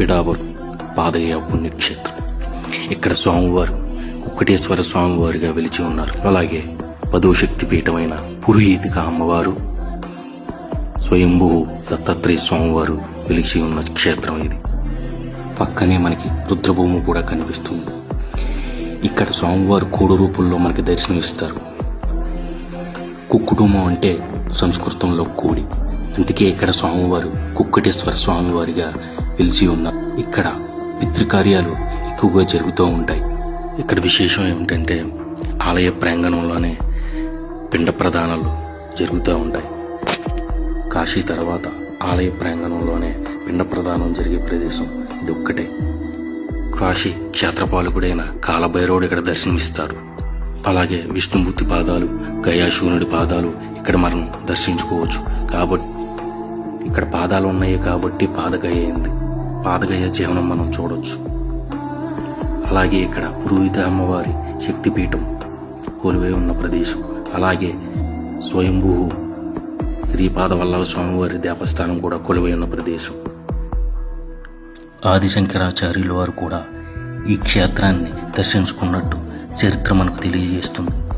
పిడావరు పాదయ్య పుణ్యక్షేత్రం ఇక్కడ స్వామివారు కుక్కటేశ్వర స్వామివారిగా వెలిచి ఉన్నారు. అలాగే పదో శక్తి పీఠమైన పురోహితిక అమ్మవారు స్వయంభూ దత్తాత్రేయ స్వామివారు వెలిచి ఉన్న క్షేత్రం ఇది. పక్కనే మనకి రుద్రభూమి కూడా కనిపిస్తుంది. ఇక్కడ స్వామివారు కోడు రూపంలో మనకి దర్శనమిస్తారు. కుక్కుటుంబం అంటే సంస్కృతంలో కోడి. అందుకే ఇక్కడ స్వామివారు కుక్కటేశ్వర స్వామివారిగా పిలిచి ఉన్న ఇక్కడ పితృకార్యాలు ఎక్కువగా జరుగుతూ ఉంటాయి. ఇక్కడ విశేషం ఏమిటంటే ఆలయ ప్రాంగణంలోనే పిండ ప్రదానాలు జరుగుతూ ఉంటాయి. కాశీ తర్వాత ఆలయ ప్రాంగణంలోనే పిండ ప్రదానం జరిగే ప్రదేశం ఇది ఒక్కటే కాశీ క్షేత్రపాలకుడైన కాలభైరవుడు ఇక్కడ దర్శనమిస్తారు. అలాగే విష్ణుమూర్తి పాదాలు గయాశూనుడి పాదాలు ఇక్కడ మనం దర్శించుకోవచ్చు. కాబట్టి ఇక్కడ పాదాలు ఉన్నాయి కాబట్టి పాదగయ అయింది. పాదగయ జీవనం మనం చూడొచ్చు. అలాగే ఇక్కడ పురోహిత అమ్మవారి శక్తిపీఠం కొలువై ఉన్న ప్రదేశం. అలాగే స్వయంభూ శ్రీపాద వల్లభ స్వామివారి దేవస్థానం కూడా కొలువై ఉన్న ప్రదేశం. ఆదిశంకరాచార్యుల వారు కూడా ఈ క్షేత్రాన్ని దర్శించుకున్నట్టు చరిత్ర మనకు తెలియజేస్తుంది.